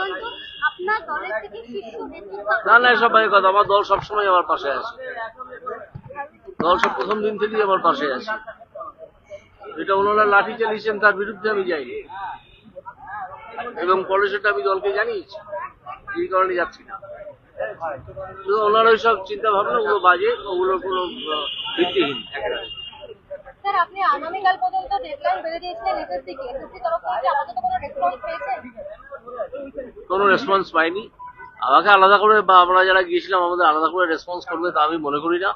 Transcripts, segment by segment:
পর্যন্ত আপনার দলের থেকে শীর্ষ নেতৃত্ব না না এসব বাজে কথা আমার দল সবসময় আমার পাশে আছে। দল সব প্রথম দিন থেকেই আমার পাশে আছে। এটা ওনারা লাঠি চালিয়েছেন তার বিরুদ্ধে আমি যাই এবং পরে সেটা আমি দলকে জানিয়েছি এই কারণে যাচ্ছি না। তো ওনার ওই সব চিন্তা ভাবনা ওগুলো বাজে ওগুলোর কোনো ভিত্তিহীন স্যার আপনি আগামীকাল পর্যন্ত ডেডলাইন বেঁধে দিয়েছিলেন এসএসসি কে এসএসসি তরফ থেকে আপাতত কোনো রেসপন্স পেয়েছেন? কোনো রেসপন্স পাইনি। আমাকে আলাদা করে বা আমরা যারা গিয়েছিলাম আমাদের আলাদা করে রেসপন্স করবে তা আমি মনে করি না।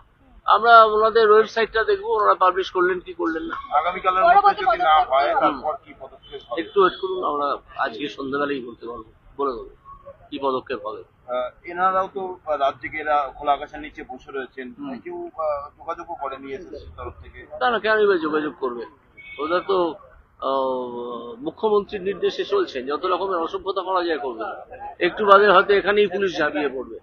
আমরা ওনাদের ওয়েবসাইটটা দেখব ওনারা পাবলিশ করলেন কি করলেন না। আগামীকালের পরবর্তী মধ্যে যদি না পদক্ষেপ হয় কি হবে? তারপর কি পদক্ষেপ হবে? একটু ওয়েট করুন আমরা আজকে সন্ধ্যাবেলায় বলতে পারব। বলে দেবো কি পদক্ষেপ হবে। এনারাও তো রাত থেকে এরা খোলা আকাশের নিচে বসে রয়েছেন। কেউ যোগাযোগও করেনি তরফ থেকে। তারা কেন এবার যোগাযোগ করবে? ওদের তো মুখ্যমন্ত্রীর নির্দেশে চলছেন যত রকমের অসভ্যতা করা যায় করবে একটু বাদে হয়তো এখানেই পুলিশ ঝাঁপিয়ে পড়বে।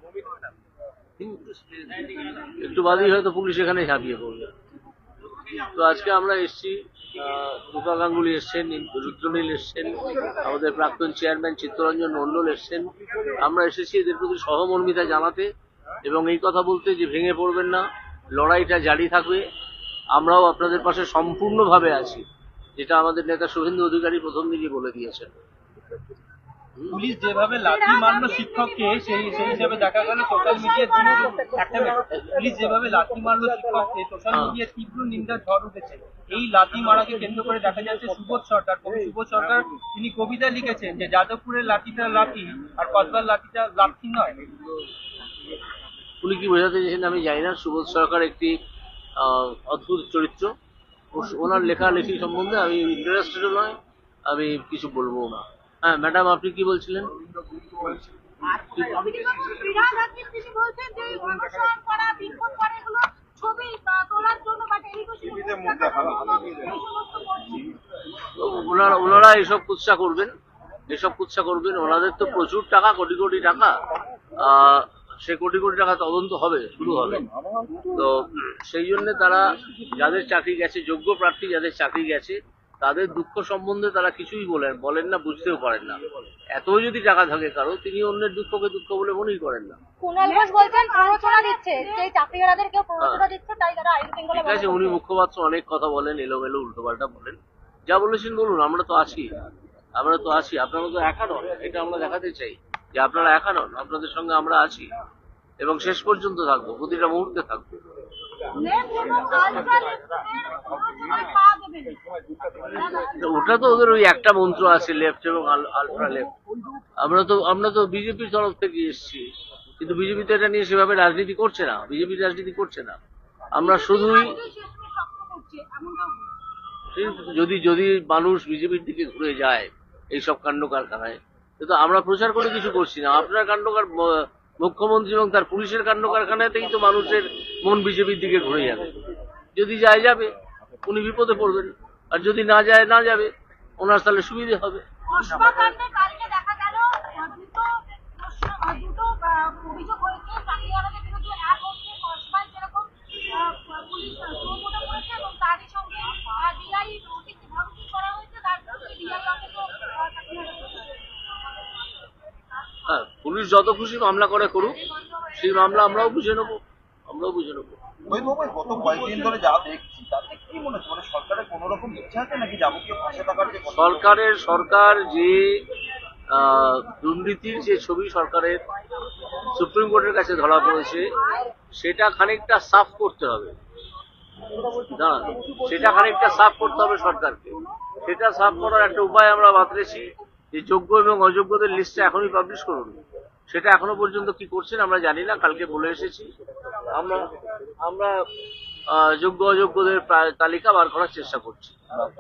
একটু বাদেই হয়তো পুলিশ এখানে ঝাঁপিয়ে পড়বে। তো আজকে আমরা এসছি রূপা গাঙ্গুলি এসছেন, রুদ্রনীল এসছেন, আমাদের প্রাক্তন চেয়ারম্যান চিত্তরঞ্জন মন্ডল এসছেন। আমরা এসেছি এদের প্রতি সহমর্মিতা জানাতে এবং এই কথা বলতে যে ভেঙে পড়বেন না, লড়াইটা জারি থাকবে। আমরাও আপনাদের পাশে সম্পূর্ণভাবে আছি। যেটা আমাদের নেতা শুভেন্দু অধিকারী প্রথম দিকে বলে দিয়েছেন। পুলিশ যেভাবে লাঠি মারলো শিক্ষককে সেই সেই হিসাবে দেখা গেল সোশ্যাল মিডিয়ার একটা পুলিশ যেভাবে লাঠি মারলো শিক্ষককে সোশ্যাল মিডিয়ার তীব্র নিন্দা ঝড় উঠেছে। এই লাঠি মারাকে কেন্দ্র করে দেখা যাচ্ছে সুবোধ সরকার। কবি সুবোধ সরকার তিনি কবিতা লিখেছেন যে যাদবপুরের লাঠিটা লাঠি আর কসবার লাঠিটা লাঠি নয়। উনি কি বোঝাতে চেয়েছেন আমি জানি না। সুবোধ সরকার একটি আহ, অদ্ভুত চরিত্র। ওনার লেখালেখি সম্বন্ধে আমি ইন্টারেস্টেডও নয়, আমি কিছু বলব না। হ্যাঁ ম্যাডাম, আপনি কি বলছিলেন? ওনারা ওনারা এসব কুৎসা করবেন, এসব কুৎসা করবেন। ওনাদের তো প্রচুর টাকা, কোটি কোটি টাকা। সে কোটি কোটি টাকা তদন্ত হবে শুরু হবে। তো সেই জন্য তারা যাদের চাকরি গেছে যোগ্য প্রার্থী যাদের চাকরি গেছে তাদের দুঃখ সম্বন্ধে তারা কিছুই বলেন বলেন না বুঝতেও পারেন না। এত যদি টাকা থাকে কারও তিনি অন্যের দুঃখকে দুঃখ বলে মনেই করেন না। কুণাল ঘোষ বলছেন প্ররোচনা দিচ্ছে যে চাকরিহারাদের কেউ প্ররোচনা দিচ্ছে তাই তারা আইন শৃঙ্খলা ঠিক আছে উনি মুখপাত্র অনেক কথা বলেন এলোমেলো উল্টোপাল্টা বলেন। যা বলেছেন বলুন আমরা তো আছি। আমরা তো আছি আপনারা তো একা নয় এটা আমরা দেখাতে চাই। যে আপনারা একা নন আপনাদের সঙ্গে আমরা আছি। এবং শেষ পর্যন্ত থাকব প্রতিটা মুহূর্তে থাকব। ওটা তো ওদের ওই একটা মন্ত্র আছে লেফট এবং আলট্রা লেফট। আমরা তো আমরা তো বিজেপির তরফ থেকে এসেছি। কিন্তু বিজেপি তো এটা নিয়ে সেভাবে রাজনীতি করছে না বিজেপি রাজনীতি করছে না। আমরা শুধুই যদি যদি মানুষ বিজেপির দিকে ঘুরে যায় এইসব কাণ্ড কারখানায়। কিন্তু আমরা প্রচার করে কিছু করছি না। আপনার কাণ্ডকার মুখ্যমন্ত্রী এবং তার পুলিশের কাণ্ড কারখানাতেই তো মানুষের মন বিজেপির দিকে ঘুরে যাবে। যদি যায় যাবে, উনি বিপদে পড়বেন। আর যদি না যায়, না যাবে, ওনার তাহলে সুবিধে হবে। অভিযোগ হয়েছে চাকরিহারাদের বিরুদ্ধে এক হচ্ছে কসবায় যেরকম আহ, পুলিশ আহ, চৌমুটা করেছে এবং তারই সঙ্গে ডিআই ওটিকে ভাঙচুর করা হয়েছে তার বিরুদ্ধে ডিআই অফিসও চাকরিহারা করেছে হ্যাঁ পুলিশ যত খুশি মামলা করে করুক সেই মামলা আমরাও বুঝে নেব আমরাও বুঝে নেব। গত কয়েকদিন ধরে যা দেখছি তাতে কি মনে হচ্ছে? মানে সরকারের কোনো রকম ইচ্ছা আছে নাকি যাবতীয় পাশে থাকার যে সরকারের সরকার যে দুর্নীতির যে ছবি সরকারের সুপ্রিম কোর্টের কাছে ধরা পড়েছে সেটা খানিকটা সাফ করতে হবে। দাঁড়ান সেটা খানিকটা সাফ করতে হবে সরকারকে। সেটা সাফ করার একটা উপায় আমরা বাতরেছি যে যোগ্য এবং অযোগ্যদের লিস্টটা এখনই পাবলিশ করুন। সেটা এখনও পর্যন্ত কি করছেন আমরা জানি না কালকে বলে এসেছি। আমরা আমরা যোগ্য অযোগ্যদের তালিকা বার করার চেষ্টা করছি।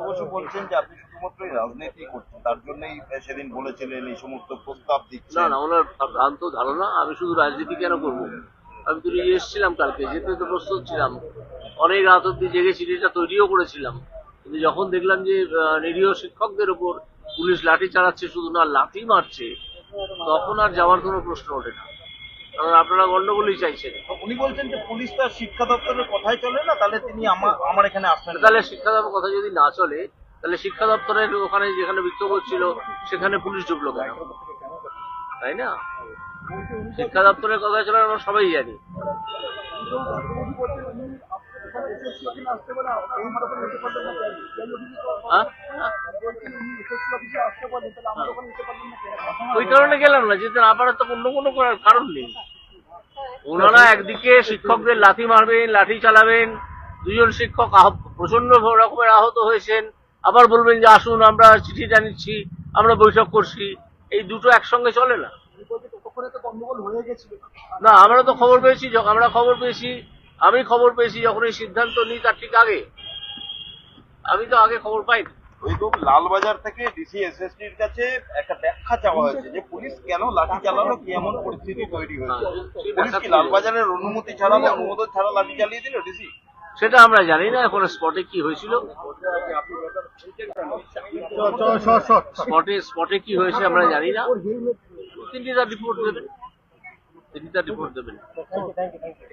বসু বলছেন যে আপনি শুধুমাত্র রাজনীতি করছেন তার জন্যই সেদিন বলেছিলেন এই সমস্ত প্রস্তাব দিচ্ছেন। না ওনার ভ্রান্ত ধারণা আমি শুধু রাজনীতি কেন করব? আমি তো নিজে এসেছিলাম কালকে যেতে তো প্রস্তুত ছিলাম। অনেক রাত অব্দি জেগে সিডিটা তৈরিও করেছিলাম। কিন্তু যখন দেখলাম যে নিরীহ শিক্ষকদের উপর পুলিশ লাঠি চালাচ্ছে শুধু না লাঠি মারছে তখন আর যাওয়ার কোনো প্রশ্ন ওঠে না। কারণ আপনারা গন্ডগোলই চাইছেন। উনি বলছেন যে পুলিশ তো শিক্ষা দপ্তরের কথাই চলে না? তাহলে তিনি আমার আমার এখানে আসবেন তাহলে শিক্ষা দপ্তর কথা যদি না চলে তাহলে শিক্ষা দপ্তরের ওখানে যেখানে বিক্ষোভ হচ্ছিল সেখানে পুলিশ ঢুকলো কেন? তাই না? শিক্ষা দপ্তরের কথা ছিল আমরা সবাই জানি? ওই কারণে গেলাম না যেতে না পারে তো অন্য কোনো করার কারণ নেই। ওনারা একদিকে শিক্ষকদের লাথি মারবেন লাঠি চালাবেন দুজন শিক্ষক প্রচণ্ড রকমের আহত হয়েছেন। আবার বলবেন যে আসুন আমরা চিঠি জানিচ্ছি আমরা বৈঠক করছি। এই দুটো একসঙ্গে চলে না। না আমরা তো খবর পেয়েছি আমরা খবর পেয়েছি। আমি খবর পেয়েছি যখন এই সিদ্ধান্ত নিই তার ঠিক আগে। আমি তো আগে খবর পাইনি। ওই তো লালবাজার থেকে ডিসি এসএসটির কাছে একটা ব্যাখ্যা চাওয়া হয়েছে যে পুলিশ কেন লাঠি চালালো কি এমন পরিস্থিতি তৈরি হয়েছে? হ্যাঁ, পুলিশ কি লালবাজারের অনুমতি ছাড়া বা অনুমোদন ছাড়া লাঠি চালিয়ে দিল ডিসি সেটা আমরা জানি না এখন স্পটে কি হয়েছিল। স্পটে স্পটে কি হয়েছে আমরা জানি না। তিনি তার রিপোর্ট দেবেন তিনি তার রিপোর্ট দেবেন